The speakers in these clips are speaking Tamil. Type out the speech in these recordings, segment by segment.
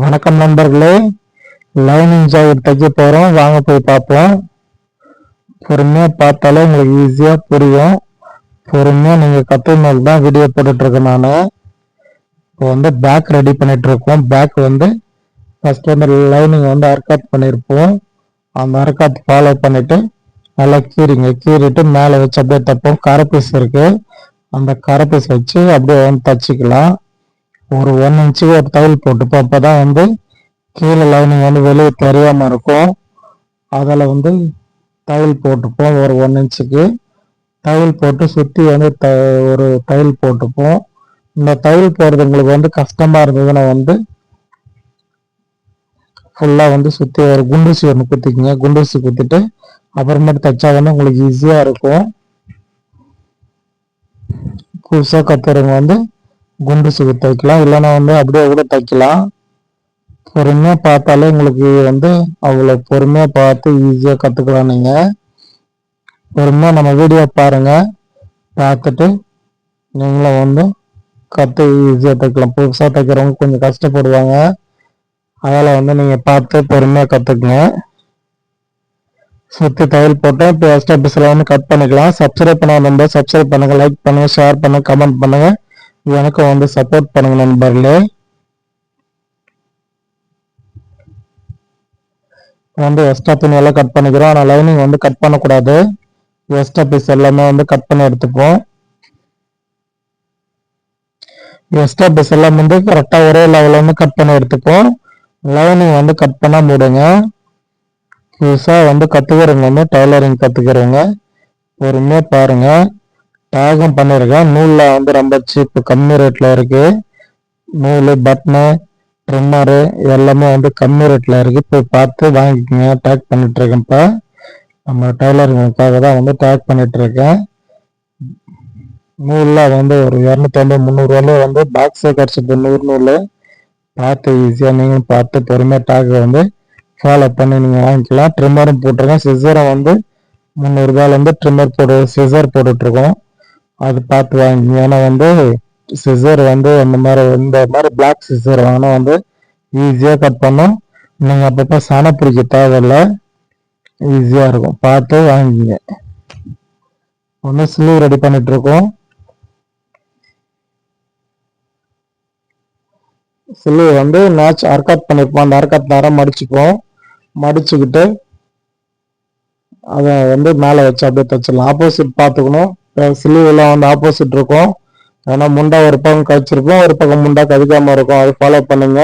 வணக்கம் நண்பர்களே. லைனிங் ஜாக்கெட் தைக்க போகிறோம் வாங்க போய் பார்ப்போம். பொறுமையாக பார்த்தாலே உங்களுக்கு ஈஸியாக புரியும். பொறுமையாக நீங்கள் கற்றுனது தான் வீடியோ போட்டுட்ருக்கேன் நான். இப்போ வந்து பேக் ரெடி பண்ணிகிட்ருக்கோம் பேக் வந்து ஃபஸ்ட் வந்து லைனிங் வந்து அர்க்காத் பண்ணியிருப்போம் அந்த அர்க்காத் ஃபாலோ பண்ணிவிட்டு நல்லா கீறிங்க. கீறிட்டு மேலே வச்சு அப்படியே தைப்போம். கரப்பீஸ் இருக்குது அந்த கரப்பீஸ் வச்சு அப்படியே வந்து தச்சுக்கலாம். ஒரு ஒன் இன்ச்சுக்கு ஒரு தையல் போட்டுப்போம். அப்போ தான் வந்து கீழே லைனிங் வந்து வெளியே தெரியாமல் இருக்கும். அதில் வந்து தையல் போட்டுப்போம் ஒரு ஒன் இன்ச்சுக்கு தையல் போட்டு சுற்றி வந்து த ஒரு தையல் போட்டுப்போம். இந்த தையல் போடுறது உங்களுக்கு வந்து கஷ்டமாக இருந்ததுன்னா வந்து ஃபுல்லாக வந்து சுற்றி ஒரு குண்டூசி ஒன்று குத்திக்கிங்க. குண்டூசி குத்திட்டு அப்புறமேட்டு தைச்சா வந்து உங்களுக்கு ஈஸியாக இருக்கும். புதுசாக கத்துறவங்க வந்து குண்டு சுகு தைக்கலாம் இல்லைன்னா வந்து அப்படியே கூட தைக்கலாம். பொறுமையாக பார்த்தாலே உங்களுக்கு வந்து அவ்வளோ பொறுமையாக பார்த்து ஈஸியாக கற்றுக்கலாம் நீங்கள் பொறுமையாக நம்ம வீடியோ பாருங்கள் பார்த்துட்டு நீங்களும் வந்து கற்று ஈஸியாக தைக்கலாம். புதுசாக தைக்கிறவங்க கொஞ்சம் கஷ்டப்படுவாங்க. அதில் வந்து நீங்கள் பார்த்து பொறுமையாக கற்றுக்குங்க சுற்றி தையல் போட்டு இப்போ எக்ஸ்ட்ரா பீஸில் வந்து கட் பண்ணிக்கலாம். சப்ஸ்கிரைப் பண்ண நம்ம சப்ஸ்கிரைப் பண்ணுங்கள் லைக் பண்ணுங்கள் ஷேர் பண்ணுங்கள் கமெண்ட் பண்ணுங்கள் எனக்கும் வந்து சப்போர்ட் பண்ணுங்க நண்பர்களே. வந்து எக்ஸ்ட்ரா துணி எல்லாம் கட் பண்ணிக்கிறோம். ஆனால் லைனிங் வந்து கட் பண்ணக்கூடாது. எக்ஸ்ட்ரா பீஸ் எல்லாமே வந்து கட் பண்ணி எடுத்துப்போம். எக்ஸ்ட்ரா பீஸ் எல்லாம் வந்து கரெக்டாக ஒரே லெவலில் வந்து கட் பண்ணி எடுத்துப்போம். லைனிங் வந்து கட் பண்ண முடுங்க. புதுசாக வந்து கற்றுக்கிறவங்க வந்து டைலரிங் கற்றுக்கிறவங்க பொறுமையாக பாருங்கள் டேகும் பண்ணியிருக்கேன் நூலில் வந்து ரொம்ப சீப்பு கம்மி ரேட்டில் இருக்குது நூல் பட்னு ட்ரிம்மரு எல்லாமே வந்து கம்மி ரேட்டில் இருக்குது போய் பார்த்து வாங்கிக்கோங்க. டேக் பண்ணிகிட்ருக்கேன் இப்போ நம்ம டைலருங்களுக்காக தான் வந்து டேக் பண்ணிகிட்ருக்கேன் நூலில் வந்து ஒரு இரநூத்தம்பது முந்நூறுவாலே வந்து பாக்ஸே கிடச்சிது. நூறு நூல். பார்த்து ஈஸியாக நீங்கள் பார்த்து பொறுமையாக டேக்கை வந்து ஃபாலோ பண்ணி நீங்கள் வாங்கிக்கலாம். ட்ரிம்மரும் போட்டிருக்கேன். சிசரை வந்து முந்நூறுபாலேருந்து ட்ரிம்மர் போட்டு சிசர் போட்டுட்ருக்கோம். அது பார்த்து வாங்கிங்க ஏன்னா வந்து சிசர் வந்து அந்த மாதிரி இந்த மாதிரி பிளாக் சிசர் வாங்கினா வந்து ஈஸியாக கட் பண்ணோம். நீங்கள் அப்பப்போ சனை பிடிக்க தேவையில்லை. ஈஸியாக இருக்கும். பார்த்து வாங்கிங்க ஒன்று ஸ்லீவ் ரெடி பண்ணிகிட்ருக்கோம் ஸ்லீவ் வந்து மேட்ச் அர்காட் பண்ணியிருப்போம் அந்த அர்காட் நேரம் மடிச்சுப்போம் மடிச்சுக்கிட்டு அதை வந்து மேலே வச்சு அப்படியே தச்சிடலாம். ஆப்போசிட் பார்த்துக்கணும். சிலுவையில் வந்து ஆப்போசிட் இருக்கும். ஏன்னா முண்டா ஒரு பக்கம் கழிச்சிருக்கும் ஒரு பக்கம் முண்டா கதிக்காமல் இருக்கும். அது ஃபாலோ பண்ணுங்க.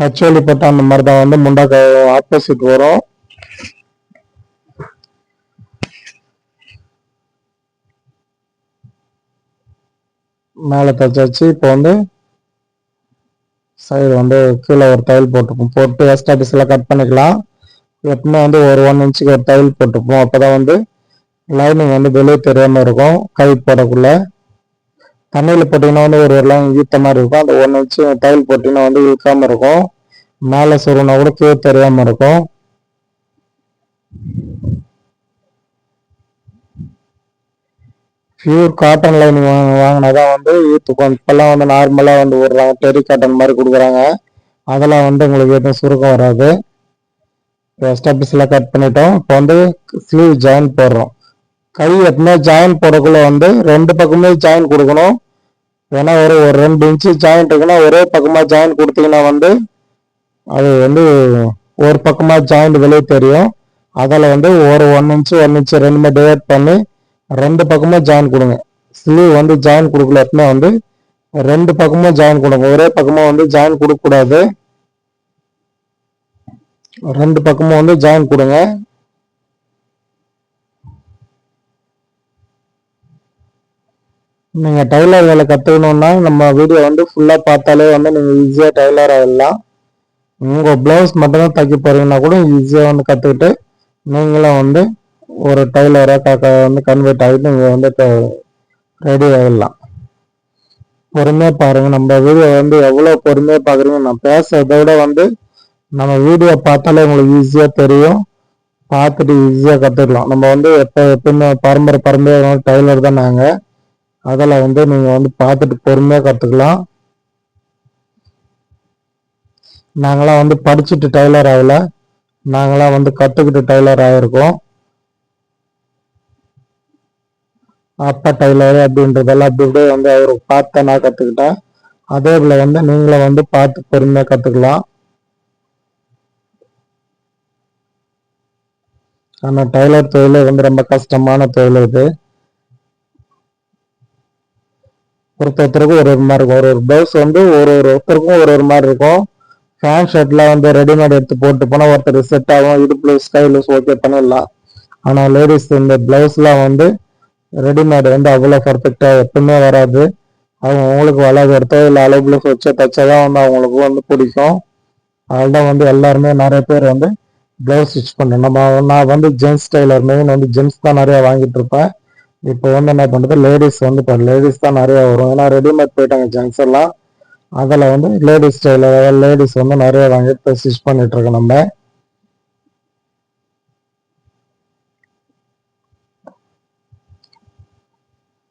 கச்சோலி பட்டா அந்த மாதிரி தான் வந்து முண்டா ஆப்போசிட் வரும். மேலே தச்சாச்சு. இப்போ வந்து சைடு வந்து கீழே ஒரு தையல் போட்டுப்போம். போட்டு எக்ஸ்ட்ரா பீஸ்லாம் கட் பண்ணிக்கலாம். எப்பவுமே வந்து ஒரு ஒன் இன்ச்சுக்கு ஒரு தையல் போட்டுப்போம். அப்போதான் வந்து லைனிங் வந்து வெளியே தெரியாமல் இருக்கும். கை போடக்குள்ள. தண்ணியில் போட்டிங்கன்னா வந்து ஒரு லைன் ஈத்த மாதிரி இருக்கும். அந்த ஒன்று வச்சு டைல் போட்டிங்கன்னா வந்து இழுக்காமல் இருக்கும். மேலே சொருனா கூட கீழே தெரியாமல் இருக்கும். பியூர் காட்டன் லைனிங் வாங்க வாங்கினா தான் வந்து ஈத்துக்கும் இப்போல்லாம் வந்து நார்மலாக வந்து விடுறாங்க டெரி காட்டன் மாதிரி கொடுக்குறாங்க. அதெல்லாம் வந்து உங்களுக்கு எதுவும் சுருக்கம் வராது. ஸ்டெப்ஸ்லாம் கட் பண்ணிட்டோம். இப்போ வந்து ஸ்லீவ் ஜாயின் போடுறோம். கை எப்பவுமே ஜாயின் போடக்குள்ள வந்து ரெண்டு பக்கமே ஜாயின் கொடுக்கணும். ஏன்னா ஒரு ஒரு ரெண்டு இன்ச்சு ஜாயின் இருக்குன்னா ஒரே பக்கமாக ஜாயின் கொடுத்தீங்கன்னா வந்து அது வந்து ஒரு பக்கமாக ஜாயின் வெளியே தெரியும். அதில் வந்து ஒரு ஒன் இன்ச்சு ஒன் இன்ச்சு ரெண்டுமே டிவைட் பண்ணி ரெண்டு பக்கமும் ஜாயின் கொடுங்க. ஸ்லீவ் வந்து ஜாயின் கொடுக்கல எப்பவுமே வந்து ரெண்டு பக்கமும் ஜாயின் கொடுங்க. ஒரே பக்கமாக வந்து ஜாயின் கொடுக்கக்கூடாது. ரெண்டு பக்கமும் வந்து ஜாயின் கொடுங்க. நீங்கள் டைலர் வேலை கற்றுக்கணுன்னா நம்ம வீடியோ வந்து ஃபுல்லாக பார்த்தாலே வந்து நீங்கள் ஈஸியாக டைலர் ஆகிடலாம் உங்கள் ப்ளவுஸ் மட்டும்தான் தைக்க போகிறீங்கன்னா கூட ஈஸியாக வந்து கற்றுக்கிட்டு நீங்களும் வந்து ஒரு டைலராக வந்து கன்வெர்ட் ஆகிட்டு நீங்கள் வந்து ரெடி ஆகிடலாம் பொறுமையாக பாருங்கள் நம்ம வீடியோ வந்து எவ்வளோ பொறுமையாக பார்க்குறீங்க நான் பேசுறதை விட வந்து நம்ம வீடியோ பார்த்தாலே உங்களுக்கு ஈஸியாக தெரியும். பார்த்துட்டு ஈஸியாக கற்றுக்கலாம் நம்ம வந்து எப்போ எப்பவுமே பரம்பரை பரம்பரை டைலர் தான் நாங்கள் அதில் வந்து நீங்கள் வந்து பார்த்துட்டு பொறுமையாக கற்றுக்கலாம் நாங்களாம் வந்து படிச்சுட்டு டைலர் ஆகல. நாங்களாம் வந்து கற்றுக்கிட்டு டைலர் ஆகிருக்கோம் அப்பா டைலர் அப்படின்றதெல்லாம் அப்படி இப்படியே வந்து அவர் பார்த்து நான் கற்றுக்கிட்டேன் அதே போல் வந்து நீங்களும் வந்து பார்த்து பொறுமையாக கற்றுக்கலாம் ஆனால் டைலர் தொழில் வந்து ரொம்ப கஷ்டமான தொழில் இது. ஒருத்தருக்கும் ஒரு ஒரு மாதிரி இருக்கும். ஒரு ஒரு ப்ளவுஸ் வந்து ஒரு ஒரு ஒருத்தருக்கும் ஒரு ஒரு மாதிரி இருக்கும். ஃபேன் ஷர்ட்லாம் வந்து ரெடிமேட் எடுத்து போட்டு போனால் ஒருத்தர் செட் ஆகும். இடுப்பு ஸ்கை லூஸ் ஓகே பண்ணிடலாம். ஆனால் லேடிஸ் இந்த ப்ளவுஸ்லாம் வந்து ரெடிமேட் வந்து அவ்வளோ பர்ஃபெக்டாக எப்பவுமே வராது. அவங்க அவங்களுக்கு வளர்ந்து எடுத்தோ இல்லை அளவு ப்ளவுஸ் வச்சோ தைச்சாதான் வந்து அவங்களுக்கு வந்து பிடிக்கும். அதுதான் வந்து எல்லாருமே நிறைய பேர் வந்து ப்ளவுஸ் ஸ்டிச் பண்ணுறோம் நம்ம நான் வந்து ஜென்ஸ் டெய்லர் மெயின் வந்து ஜென்ஸ் தான் நிறையா வாங்கிட்டு இருப்பேன். இப்போ வந்து என்ன பண்ணுறது லேடிஸ் வந்து இப்போ லேடிஸ் தான் நிறையா வரும். ஏன்னா ரெடிமேட் போயிட்டாங்க ஜென்ஸ் எல்லாம். அதில் வந்து லேடிஸ் டெய்லர் லேடிஸ் வந்து நிறைய வாங்கி இப்போ ஸ்டிச் பண்ணிட்டு இருக்கோம் நம்ம.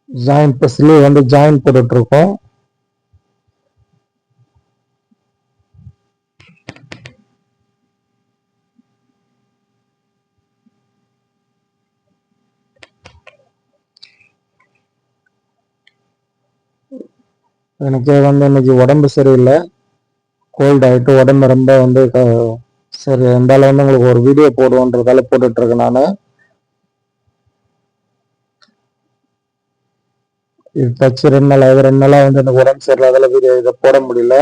ஜாயின் இப்போ ஸ்லீவ் வந்து ஜாயின் போட்டுட்ருக்கோம் எனக்கு வந்து இன்னைக்கு உடம்பு சரியில்லை. கோல்ட் ஆகிட்டு உடம்பு ரொம்ப வந்து சரி இருந்தாலும் வந்து உங்களுக்கு ஒரு வீடியோ போடுவோன்றதால போட்டுட்டு இருக்கேன் நான். இது தச்சு ரெண்டு நாள் ஆகுது ரெண்டு நாளாக வந்து எனக்கு உடம்பு சரியில்லாதால வீடியோ இதை போட முடியல.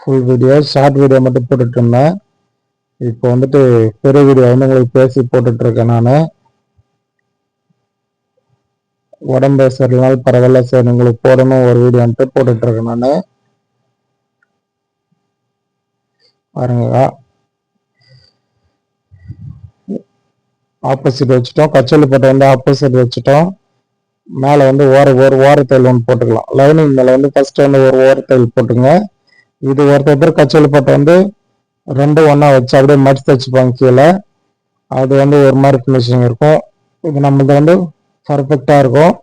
ஃபுல் வீடியோ ஷார்ட் வீடியோ மட்டும் போட்டுட்டு இருந்தேன் இப்போ வந்துட்டு பெரிய வீடியோ வந்து உங்களுக்கு பேசி போட்டுட்டு இருக்கேன் நான். உடம்பு சரியில்லைனாலும் பரவாயில்ல சரி. உங்களுக்கு போடணும் ஒரு வீடியோன்ட்டு போட்டுட்ருக்கேன் நான். பாருங்க. ஆப்போசிட் வச்சுட்டோம். கச்சோலி பட்டை வந்து ஆப்போசிட் வச்சுட்டோம். மேலே வந்து ஓர ஒரு ஓரத்தையில் ஒன்று போட்டுக்கலாம். லைனிங் மேலே வந்து ஃபஸ்ட்டு வந்து ஒரு ஓரத்தையில் போட்டுங்க. இது ஒருத்தர் கச்சோலி பட்டை வந்து ரெண்டு ஒன்றா வச்சு அப்படியே மடிச்சு வச்சுப்பாங்க கீழே. அது வந்து ஒரு மாதிரி ஃபினிஷிங் இருக்கும். இது நம்மளது வந்து பர்ஃபெக்டாக இருக்கும்.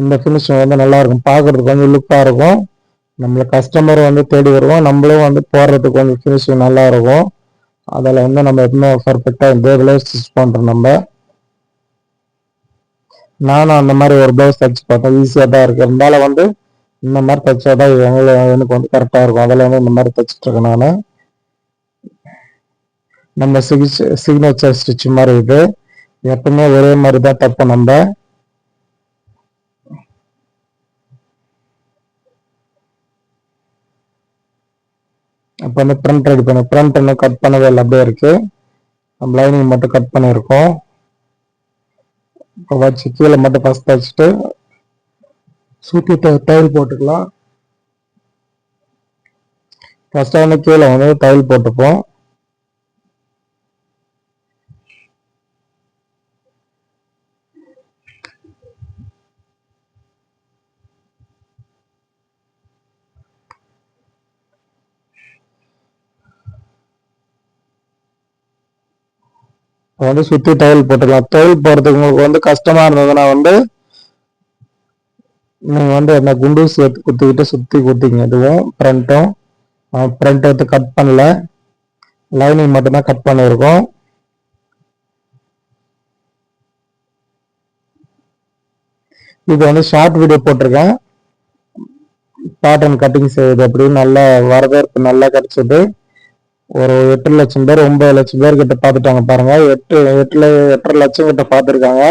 இந்த ஃபினிஷிங் வந்து நல்லா இருக்கும் பார்க்கறதுக்கு கொஞ்சம் லுக்காக இருக்கும். நம்மளை கஸ்டமர் வந்து தேடி வருவோம். நம்மளும் வந்து போடுறதுக்கு கொஞ்சம் ஃபினிஷிங் நல்லா இருக்கும் அதில் வந்து நம்ம எப்பவுமே பர்ஃபெக்டாக இந்த பிளவுஸ் ஸ்டிச் பண்ணுறோம் நம்ம. நானும் அந்த மாதிரி ஒரு ப்ளவுஸ் தைச்சு பார்த்தேன். ஈஸியாக தான் இருக்குது இருந்தாலும் வந்து இந்த மாதிரி தைச்சாதான் எங்களை எனக்கு வந்து கரெக்டாக இருக்கும். அதில் வந்து இந்த மாதிரி தைச்சிட்ருக்கேன் நான். நம்ம சிகிச்சை சிக்னேச்சர் ஸ்டிச் மாதிரி இது. எப்பவுமே ஒரே மாதிரி தான் தைப்போம் நம்ம. அப்போ வந்து பிரிண்ட் ரெடி பண்ண பிரிண்ட் இன்னும் கட் பண்ணவே இல்லை அப்படியே இருக்கு. நம்ம லைனிங் மட்டும் கட் பண்ணியிருக்கோம். இப்போ வச்சு கீழே மட்டும் ஃபஸ்ட் வச்சுட்டு சுற்றி டைல் போட்டுக்கலாம். ஃபஸ்ட்டாக வந்து கீழே வந்து டைல் போட்டுப்போம். வந்து சுற்றி தையல் போட்டுக்கலாம். தையல் போடுறதுக்கு உங்களுக்கு வந்து கஷ்டமா இருந்ததுன்னா வந்து நீங்க வந்து என்ன குண்டூஸ் எடுத்து குத்திக்கிட்டு சுற்றி குத்திங்க இதுவும் ஃப்ரண்ட்டும் ஃப்ரண்ட் எடுத்து கட் பண்ணல. லைனிங் மட்டும்தான் கட் பண்ணியிருக்கோம். இது வந்து ஷார்ட் வீடியோ போட்டிருக்கேன். பேட்டர்ன் கட்டிங் செய்யுது அப்படின்னு நல்ல வரவேற்பு நல்லா கிடைச்சது. ஒரு எட்டு லட்சம் பேர் ஒன்பது லட்சம் பேர் கிட்ட பார்த்துட்டாங்க பாருங்க. எட்டு எட்டுல எட்டரை லட்சம் கிட்ட பார்த்துருக்காங்க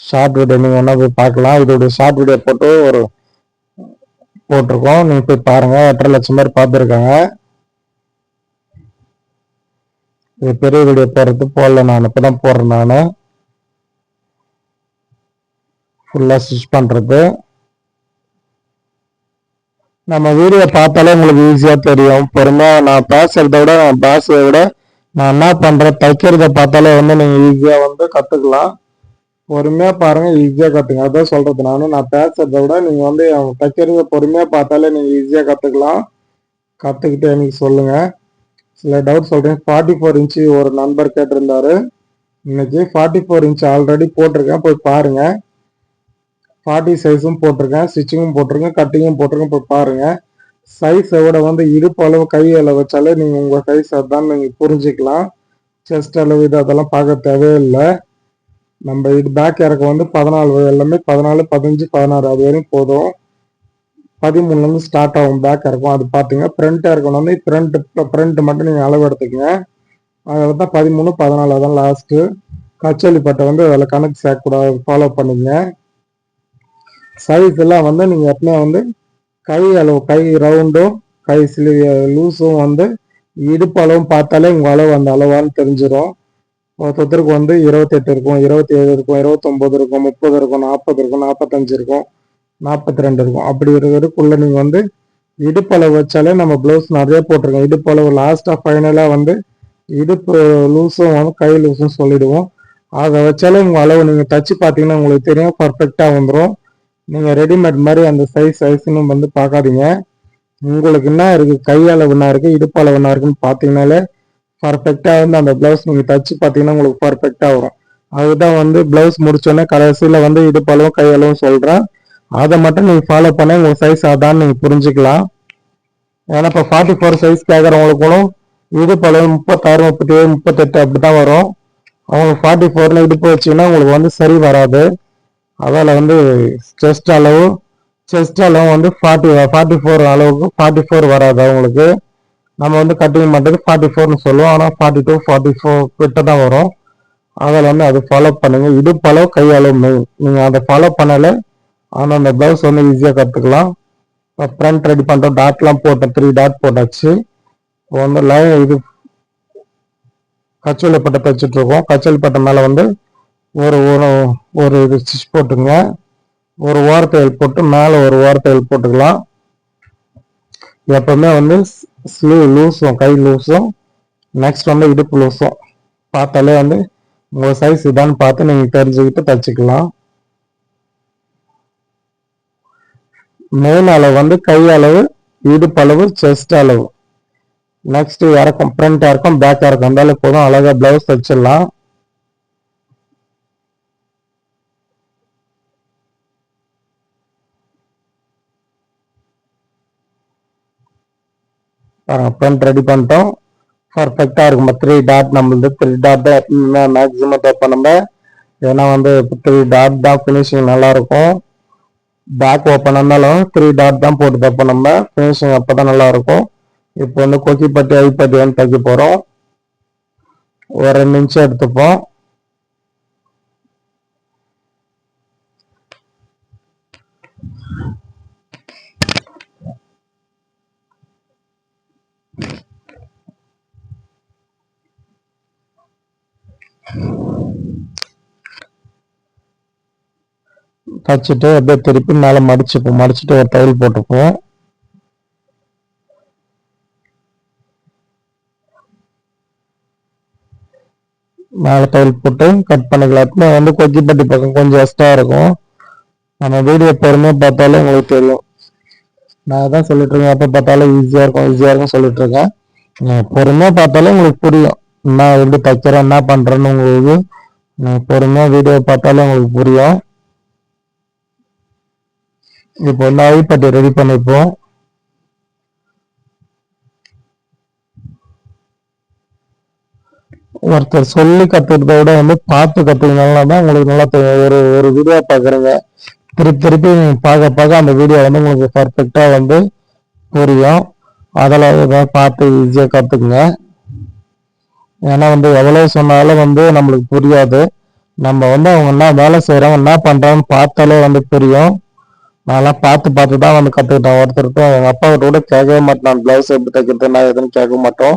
ஷார்ட் வீடியோ நீங்க ஒன்றா போய் பார்க்கலாம் இதோட ஷார்ட் வீடியோ போட்டு ஒரு போட்டிருக்கோம். நீங்க போய் பாருங்க. எட்டரை லட்சம் பேர் பார்த்துருக்காங்க இது பெரிய வீடியோ போடுறது போடல நான். இப்பதான் போடுறேன் நான். ஃபுல்லா ஸ்டிச் பண்றது. நம்ம வீடியோ பார்த்தாலே உங்களுக்கு ஈஸியாக தெரியும். பொறுமையாக நான் பேசுகிறத விட நான் பேசுறத விட நான் என்ன பண்ணுறேன் தைக்கிறத பார்த்தாலே வந்து நீங்கள் ஈஸியாக வந்து கற்றுக்கலாம் பொறுமையாக பாருங்கள் ஈஸியாக கற்றுங்க அதான் சொல்கிறது நானும் நான் பேசுகிறத விட நீங்கள் வந்து தைக்கிறத பொறுமையாக பார்த்தாலே நீங்கள் ஈஸியாக கற்றுக்கலாம் கற்றுக்கிட்டு எனக்கு சொல்லுங்கள் சில டவுட் சொல்கிறேன் ஃபார்ட்டி ஃபோர் இன்ச்சு ஒரு நண்பர் கேட்டிருந்தாரு. இன்னைக்கு ஃபார்ட்டி ஃபோர் இன்ச் ஆல்ரெடி போட்டிருக்கேன். போய் பாருங்கள் ஃபார்ட்டி சைஸும் போட்டிருக்கேன் ஸ்டிச்சிங்கும் போட்டிருக்கேன் கட்டிங்கும் போட்டிருக்கேன். போய் பாருங்கள் சைஸை விட வந்து இடுப்பு அளவு கை அளவு வச்சாலே நீங்கள் உங்கள் சைஸ் அதான் நீங்கள் புரிஞ்சுக்கலாம். செஸ்ட் அளவு இது அதெல்லாம் பார்க்க தேவையில்லை. நம்ம இது பேக் இறக்க வந்து பதினாலு எல்லாமே பதினாலு பதினஞ்சு பதினாறு அது வரையும் போதும். பதிமூணுலேருந்து ஸ்டார்ட் ஆகும் பேக் இறக்கும். அது பார்த்தீங்க ஃப்ரண்ட் இறக்கணும் வந்து ஃப்ரண்ட் ஃப்ரண்ட் மட்டும் நீங்கள் அளவு எடுத்துக்கங்க. அதில் தான் பதிமூணு பதினாலு தான் லாஸ்ட்டு கச்சோலிப்பட்டை வந்து அதில் கணக்கு சேர்க்கக்கூடாது ஃபாலோ பண்ணிங்க சைஸ் எல்லாம் வந்து நீங்கள் எப்பவுமே வந்து கை அளவு கை ரவுண்டும் கை சிலி லூஸும் வந்து இடுப்பு அளவும் பார்த்தாலே உங்கள் அளவு அந்த அளவான்னு தெரிஞ்சிடும் ஒருத்தருக்கு வந்து இருபத்தெட்டு இருக்கும் இருபத்தி ஏழு இருக்கும் இருபத்தொம்போது இருக்கும் முப்பது இருக்கும் நாற்பது இருக்கும் நாற்பத்தஞ்சு இருக்கும் நாற்பத்தி ரெண்டு இருக்கும். அப்படி இருக்கிறதுக்குள்ள நீங்கள் வந்து இடுப்பளவு வச்சாலே நம்ம ப்ளவுஸ் நிறைய போட்டிருக்கோம். இடுப்பளவு லாஸ்ட்டாக ஃபைனலாக வந்து இடுப்பு லூஸும் வந்து கை லூஸும் சொல்லிடுவோம். அதை வச்சாலே உங்கள் அளவு நீங்கள் தச்சு பார்த்தீங்கன்னா உங்களுக்கு தெரியும் பர்ஃபெக்டாக வந்துடும் நீங்கள் ரெடிமேட் மாதிரி அந்த சைஸ் சைஸ்னு வந்து பார்க்காதீங்க. உங்களுக்கு என்ன இருக்குது கை அளவு இருக்குது இடுப்பு அளவு என்ன இருக்குன்னு பார்த்தீங்கனாலே பர்ஃபெக்டாக வந்து அந்த ப்ளவுஸ் நீங்கள் தச்சு பார்த்தீங்கன்னா உங்களுக்கு பர்ஃபெக்டாக வரும். அதுதான் வந்து ப்ளவுஸ் முடிச்சோடனே கடைசியில் வந்து இடுப்பளவும் கையளவும் சொல்கிறேன் அதை மட்டும் நீங்கள் ஃபாலோ பண்ண உங்கள் சைஸ் அதான் நீங்கள் புரிஞ்சுக்கலாம். ஏன்னா இப்போ ஃபார்ட்டி ஃபோர் சைஸ் கேட்குறவங்களுக்கும் இடுப்பளவு முப்பத்தாறு முப்பத்தி ஏழு முப்பத்தெட்டு அப்படி தான் வரும். அவங்களுக்கு ஃபார்ட்டி ஃபோரில் இடுப்பு வச்சிங்கன்னா உங்களுக்கு வந்து சரி வராது. அதில் வந்து செஸ்ட் அளவு செஸ்ட் அளவு வந்து ஃபார்ட்டி ஃபார்ட்டி ஃபோர் அளவுக்கு ஃபார்ட்டி ஃபோர் வராது அவங்களுக்கு. நம்ம வந்து கட்டிங் பண்ணுறது ஃபார்ட்டி ஃபோர்னு சொல்லுவோம். ஆனால் ஃபார்ட்டி டூ ஃபார்ட்டி ஃபோர் கிட்ட தான் வரும். அதில் வந்து அது ஃபாலோ பண்ணுங்க. இடுப்பளவு கையளவு மெயின் நீங்கள் அதை ஃபாலோ பண்ணலை ஆனால் அந்த ப்ளவுஸ் வந்து ஈஸியாக கற்றுக்கலாம் இப்போ ஃப்ரண்ட் ரெடி பண்ணுறோம் டாட்லாம் போட்டோம் த்ரீ டாட் போட்டாச்சு. இப்போ வந்து லைன் இது கச்சோலை பட்டை தைச்சிட்ருக்கோம் கச்சோலை பட்டை மேலே வந்து ஒரு ஒரு ஒரு இது ஸ்டிச் போட்டுங்க. ஒரு ஓரத்தையல் போட்டு மேலே ஒரு ஓரத்தையல் போட்டுக்கலாம். எப்பவுமே வந்து ஸ்லீவ் லூஸும் கை லூஸும் நெக்ஸ்ட் வந்து இடுப்பு லூஸும் பார்த்தாலே வந்து உங்கள் சைஸ் இதான்னு பார்த்து நீங்கள் தெரிஞ்சுக்கிட்டு தச்சுக்கலாம். மெயின் அளவு வந்து கை அளவு இடுப்பு அளவு செஸ்ட் அளவு. நெக்ஸ்ட் இறக்கும் ஃப்ரண்ட் இறக்கும் பேக் இறக்கும். இருந்தாலும் போதும். அழகாக ப்ளவுஸ் தைச்சிடலாம். ஃப்ரண்ட் ரெடி பண்ணிட்டோம். பர்ஃபெக்டாக இருக்கும். த்ரீ டாட் நம்மளது த்ரீ டாட் தான் மேக்ஸிமம் தைப்ப நம்ம ஏன்னா வந்து த்ரீ டாட் தான் ஃபினிஷிங் நல்லாயிருக்கும். பேக் ஓப்பன் இருந்தாலும் த்ரீ டாட் தான் போட்டு தைப்போம் நம்ம ஃபினிஷிங் அப்போ தான் நல்லாயிருக்கும். இப்போ வந்து கொக்கிப்பட்டி ஐப்பட்டி வந்து தைக்க போகிறோம் ஒரு ரெண்டு நிமிஷம் எடுத்துப்போம். தச்சுட்டு அப்படியே திருப்பி மேலே மடிச்சுப்போம். மடிச்சுட்டு ஒரு தையல் போட்டுப்போம் மேலே தையல் போட்டு கட் பண்ணிக்கலாம். இப்போ வந்து கொச்சிப்பட்டி பக்கம் கொஞ்சம் எக்ஸ்ட்ரா இருக்கும். நம்ம வீடியோ பொறுமையாக பார்த்தாலும் உங்களுக்கு தெரியும். நான் தான் சொல்லிட்டு இருக்கேன். எப்போ பார்த்தாலும் ஈஸியாக இருக்கும் ஈஸியாக இருக்கும் சொல்லிட்டு இருக்கேன். பொறுமையாக பார்த்தாலும் உங்களுக்கு புரியும். நான் எப்படி தைக்கிறேன் என்ன பண்ணுறேன்னு உங்களுக்கு. பொறுமையாக வீடியோ பார்த்தாலும் உங்களுக்கு புரியும். இப்போ வந்து ஐப்பட்டி ரெடி பண்ணிப்போம். ஒருத்தர் சொல்லி கத்துக்கிறத விட வந்து பார்த்து கத்துக்கினால தான் உங்களுக்கு நல்லா தெரியும். ஒரு ஒரு வீடியோ பார்க்குறீங்க. திருப்பி திருப்பி பார்க்க பார்க்க அந்த வீடியோ வந்து உங்களுக்கு பர்ஃபெக்டாக வந்து புரியும். அதில் பார்த்து ஈஸியாக கற்றுக்குங்க ஏன்னா வந்து எவ்வளோ சொன்னாலும் வந்து நம்மளுக்கு புரியாது. நம்ம வந்து அவங்க என்ன வேலை செய்கிறவங்க என்ன பண்ணுறாங்கன்னு பார்த்தாலே வந்து புரியும். நான்லாம் பார்த்து பார்த்து தான் வந்து கற்றுக்கிட்டேன் ஒருத்தருக்கும் எங்கள் அப்பா கூட கேட்கவே மாட்டேன். ப்ளவுஸ் எப்படி தைக்கிறது நான் எதுன்னு கேட்க மாட்டோம்.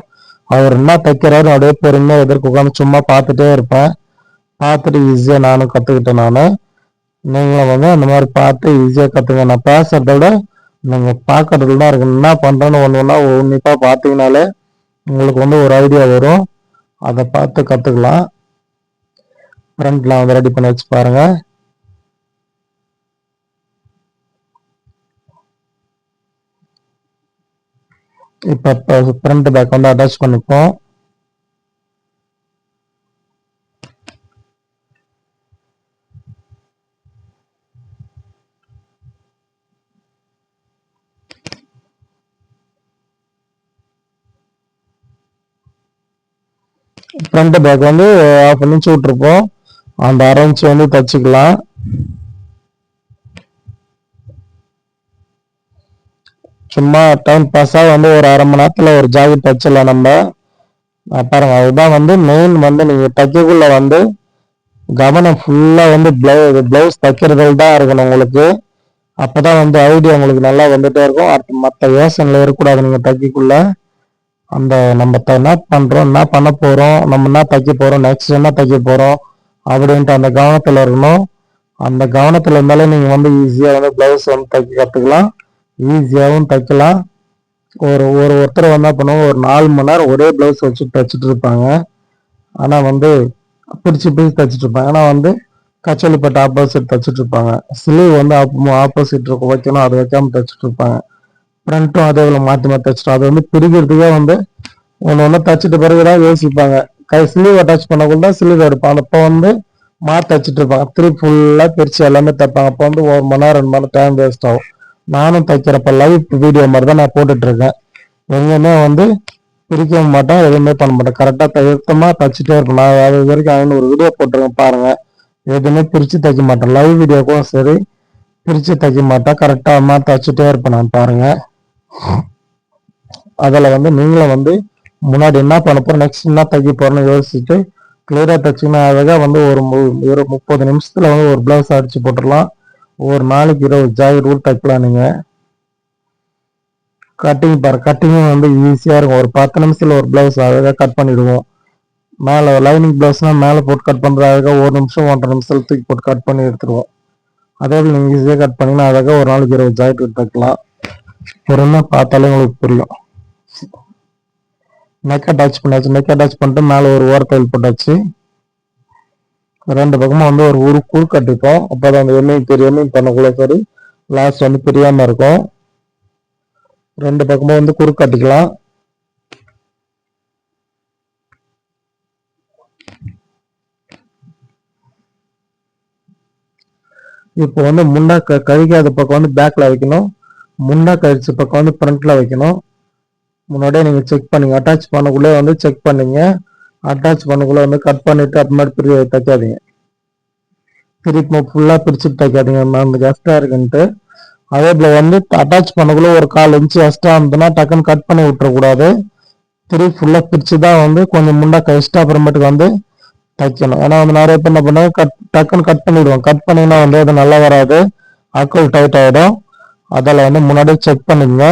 அவர் என்ன தைக்கிறாரு அப்படியே பொறுமையாக எதிர்க்கு உட்காந்து சும்மா பார்த்துட்டே இருப்பேன். பார்த்துட்டு ஈஸியாக நானும் கற்றுக்கிட்டேன் நான். நீங்களும் வந்து அந்த மாதிரி பார்த்து ஈஸியாக கற்றுங்க நான் பேசுறத விட நீங்கள் பார்க்கறதுல தான் இருக்கு. என்ன பண்ணுறேன்னு ஒன்று ஒன்றா உன்னிப்பாக பார்த்தீங்கனாலே உங்களுக்கு வந்து ஒரு ஐடியா வரும். அதை பார்த்து கற்றுக்கலாம் ஃப்ரண்ட்லாம் வந்து ரெடி பண்ணி வச்சு பாருங்கள் இப்போ ஃப்ரண்ட் பேக் வந்து அட்டாச் பண்ணிப்போம் ஃப்ரண்ட் பேக் வந்து ஆஃப் இன்ச்சு விட்டுருப்போம் அந்த அரை வந்து தச்சுக்கலாம் சும்மா டைம் பாஸாக வந்து ஒரு அரை மணி நேரத்தில் ஒரு ஜாக்கெட் தைச்சிடலாம் நம்ம. பாருங்கள் அதுதான் வந்து மெயின் வந்து நீங்கள் தைக்கக்குள்ள வந்து கவனம் ஃபுல்லாக வந்து ப்ளவு ப்ளவுஸ் தைக்கிறதில் தான் இருக்கணும் உங்களுக்கு. அப்போ தான் வந்து ஐடியா உங்களுக்கு நல்லா வந்துகிட்டே இருக்கும். அடுத்து மற்ற யோசனையில் இருக்கக்கூடாது நீங்கள் தைக்கக்குள்ள. அந்த நம்ம த- என்ன பண்ணுறோம் என்ன பண்ண போகிறோம் நம்ம என்ன தைக்க போகிறோம் நெக்ஸ்ட் என்ன தைக்க போகிறோம் அப்படின்ட்டு அந்த கவனத்தில் இருக்கணும். அந்த கவனத்தில் இருந்தாலே நீங்கள் வந்து ஈஸியாக வந்து ப்ளவுஸ் வந்து தைக்க கற்றுக்கலாம் ஈஸியாகவும் தைக்கலாம். ஒரு ஒரு ஒருத்தர் வந்தால் பண்ணுவோம் ஒரு நாலு மணி நேரம் ஒரே பிளவுஸ் வச்சு தைச்சிட்டு இருப்பாங்க. ஆனால் வந்து பிரித்து பிரித்து தைச்சிட்டு இருப்பாங்க. ஆனால் வந்து கச்சலிப்பட்ட ஆப்போசிட் தைச்சிட்டு இருப்பாங்க. ஸ்லீவ் வந்து ஆப்போசிட் இருக்கும். வைக்கணும் அது வைக்காமல் தைச்சிட்டு இருப்பாங்க. ஃப்ரண்ட்டும் அதே போல் மாற்றி மாற்றி தைச்சிட்டு அது வந்து பிரிக்கிறதுக்கே வந்து ஒன்று ஒன்று தைச்சிட்ட பிறகுதான் யோசிப்பாங்க. கை ஸ்லீவ் அட்டாச் பண்ணக்குள்ள ஸ்லீவ் எடுப்பாங்க. அப்போ வந்து மாற்றி தைச்சிட்டு இருப்பாங்க. திருப்பி ஃபுல்லாக பிரித்து எல்லாமே தைப்பாங்க. அப்போ வந்து ஒரு மணி நேரம் ரெண்டு மணி நேரம் டைம் வேஸ்ட் ஆகும். நானும் தைக்கிறப்ப லைவ் வீடியோ மாதிரி தான் நான் போட்டுட்டு இருக்கேன் எங்கேயுமே வந்து பிரிக்கவும் மாட்டேன் எதுவுமே பண்ண மாட்டேன். கரெக்டாக தைத்தமாக தைச்சிட்டே இருப்பேன் நான் அது வரைக்கும் ஒரு வீடியோ போட்டிருக்கேன் பாருங்க. எதுவுமே பிரித்து தைக்க மாட்டேன். லைவ் வீடியோக்கும் சரி பிரித்து தைக்க மாட்டேன். கரெக்டாக தைச்சிட்டே இருப்பேன் நான் பாருங்க. அதில் வந்து நீங்களும் வந்து முன்னாடி என்ன பண்ண போகிறோம் நெக்ஸ்ட் என்ன தைக்க போகிறோன்னு யோசிச்சுட்டு கிளியராக தைச்சிங்கன்னா அழகாக வந்து ஒரு மு- ஒரு முப்பது நிமிஷத்தில் வந்து ஒரு பிளவுஸ் அடித்து போட்டுடலாம். ஒரு நாளைக்கு இருபது ஜாக்கெட் கூட தைக்கலானுங்க கட்டிங் பாரு கட்டிங்கும் வந்து ஈஸியாக இருக்கும். ஒரு பத்து நிமிஷத்தில் ஒரு பிளவுஸ் அழகாக கட் பண்ணிவிடுவோம் மேலே லைனிங் ப்ளவுஸ்னால் மேலே போட்டு கட் பண்ணுற அழகாக ஒரு நிமிஷம் ஒன்றரை நிமிஷத்தில் தூக்கி போட்டு கட் பண்ணி எடுத்துருவோம். அதே போல் நீங்கள் ஈஸியாக கட் பண்ணிங்கன்னா அழகாக ஒரு நாளைக்கு இருபது ஜாக்கெட் தைக்கலாம் பொறுமையாக பார்த்தாலே உங்களுக்கு புரியும். நெக் அட்டாச் பண்ணாச்சு. நெக் அட்டாச் பண்ணிட்டு மேலே ஒரு ஓரத்தையில் போட்டாச்சு. ரெண்டு பக்கமும் வந்து ஒரு உரு குறு கட்டிப்போம் அப்போதான் அந்த எம்மிங் பெரிய எம்மிங் பண்ணக்குள்ள சரி லாஸ்ட் வந்து பிரியாமல் இருக்கும். ரெண்டு பக்கமும் வந்து குறு கட்டிக்கலாம். இப்போ வந்து முன்னா க கழிக்காத பக்கம் வந்து பேக்கில் வைக்கணும். முன்னா கழிச்ச பக்கம் வந்து ஃப்ரண்ட்டில் வைக்கணும். முன்னாடியே நீங்கள் செக் பண்ணுங்க அட்டாச் பண்ணக்குள்ளே வந்து செக் பண்ணீங்க. அட்டாச் பண்ணக்குள்ள வந்து கட் பண்ணிட்டு மாதிரி பிரி தைக்காதீங்க. திருப்பி ஃபுல்லா பிரிச்சுட்டு தைக்காதீங்க. அந்த எக்ஸ்ட்ரா இருக்குன்ட்டு. அதே போல வந்து அட்டாச் பண்ணக்குள்ள ஒரு கால் இன்ச்சு எக்ஸ்ட்ரா இருந்ததுன்னா டக்குன்னு கட் பண்ணி விட்டுறக்கூடாது. திருப்பி ஃபுல்லா பிரித்து தான் வந்து கொஞ்சம் முண்டா கழிச்சிட்டு அப்புறமேட்டுக்கு வந்து தைக்கணும். ஏன்னா வந்து நிறைய பேர் என்ன பண்ணுவாங்க கட் டக்குன்னு கட் பண்ணிடுவோம் கட் பண்ணினா வந்து அது நல்லா வராது. அக்கல் டைட் ஆயிடும். அதில் வந்து முன்னாடியே செக் பண்ணிக்கங்க.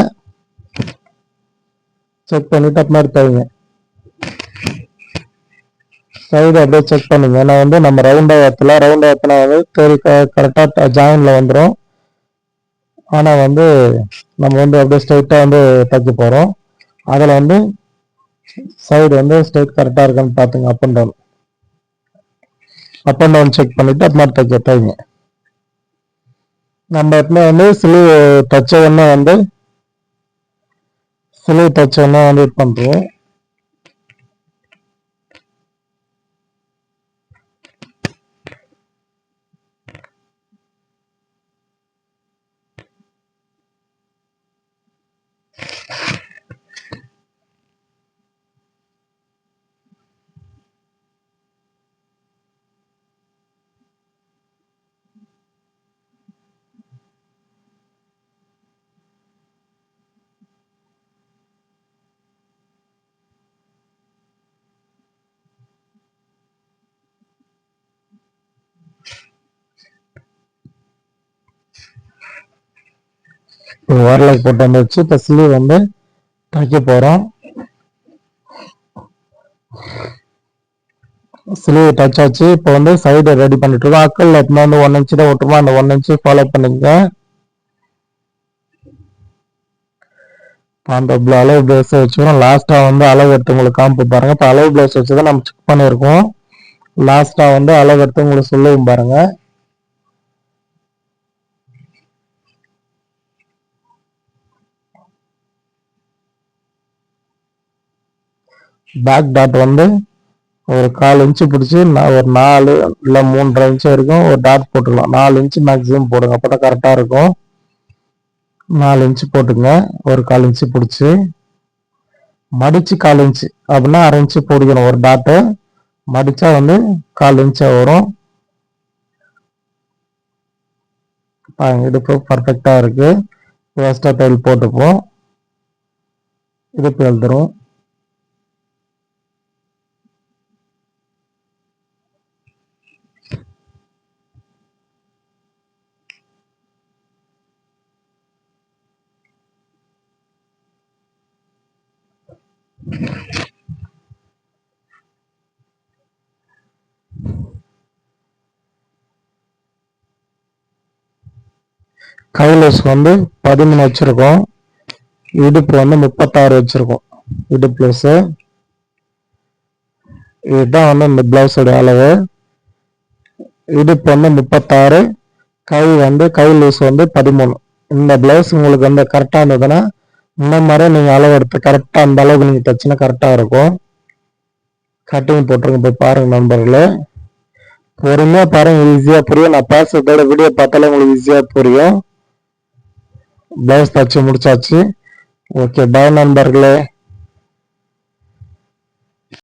செக் பண்ணிட்டு அப்புறமேட்டு தைங்க. சைடு அப்படியே செக் பண்ணுங்க. ஏன்னா வந்து நம்ம ரவுண்டா ஏற்றலாம் ரவுண்டா ஏற்றினா வந்து தேடி கரெக்டாக ஜாயின்ல வந்துடும் ஆனால் வந்து நம்ம வந்து அப்படியே ஸ்ட்ரைட்டாக வந்து தைக்க போகிறோம் அதில் வந்து சைடு வந்து ஸ்ட்ரைட் கரெக்டாக இருக்கான்னு பார்த்துங்க up and down up and down check பண்ணிவிட்டு அப்புறம் தைக்க தைங்க நம்ம எப்பவுமே வந்து சிலிவ் தைச்ச உடனே வந்து சிலுவை தைச்ச உடனே வந்து இது பண்ணுறோம் இப்போ ஓரளவுக்கு போட்டு வந்துச்சு இப்போ ஸ்லீவ் வந்து தைக்க போகிறோம் ஸ்லீவ் டச் ஆச்சு. இப்போ வந்து சைடு ரெடி பண்ணிட்டு இருக்கோம். அக்கல் எப்பவுமே வந்து ஒன் இன்ச்சு தான் விட்டுருமா அந்த ஒன் இன்ச்சு ஃபாலோ பண்ணிக்கங்க. அந்த அளவு பிளவுஸ் வச்சுக்கிறோம். லாஸ்ட்டாக வந்து அளவு எடுத்து உங்களுக்கு காமிப்பு பாருங்கள் இப்போ அளவு பிளவுஸ் வச்சு தான் நம்ம செக் பண்ணியிருக்கோம். லாஸ்ட்டாக வந்து அளவு எடுத்து உங்களுக்கு சொல்லுவோம் பாருங்கள் பேக் டாட் வந்து ஒரு கால் இன்ச்சு பிடிச்சி நான் ஒரு நாலு இல்லை மூன்றரை இன்ச்சு வரைக்கும் ஒரு டாட் போட்டுக்கலாம். நாலு இன்ச்சு மேக்ஸிமம் போடுங்க. அப்போ தான் கரெக்டாக இருக்கும். நாலு இன்ச்சு போட்டுங்க. ஒரு கால் இன்ச்சு பிடிச்சி. மடித்து கால் இன்ச்சு அப்படின்னா அரை இன்ச்சு போடிக்கணும். ஒரு டாட்டு மடித்தா வந்து கால் இன்ச்சாக வரும். பாருங்க இடுப்பு பர்ஃபெக்டாக இருக்குது வேஸ்டா தையல் போட்டுப்போம். இடுப்பு எழுதுறோம். கைலஸ் வந்து பதிமூணு வச்சிருக்கோம். இடுப்பு வந்து முப்பத்தாறு வச்சிருக்கோம். இடுப்பு ப்ளஸ் இதுதான் வந்து இந்த பிளவுஸோட அளவு. இடுப்பு வந்து முப்பத்தாறு. கை வந்து கை லூஸ் வந்து பதிமூணு. இந்த பிளவுஸ் உங்களுக்கு வந்து கரெக்டாக இருந்ததுன்னா இந்த மாதிரி நீங்கள் அளவு எடுத்து கரெக்டாக அந்த அளவுக்கு நீங்கள் தைச்சினா கரெக்டாக இருக்கும். கட்டிங் போட்டுருங்க போய் பாருங்கள் நண்பர்களே. பொறுமையாக பாருங்கள் ஈஸியாக புரியும். நான் பேசுறதோட வீடியோ பார்த்தாலே உங்களுக்கு ஈஸியாக புரியும். ப்ளவுஸ் தச்சு முடிச்சாச்சு. ஓகே பாய் நண்பர்களே.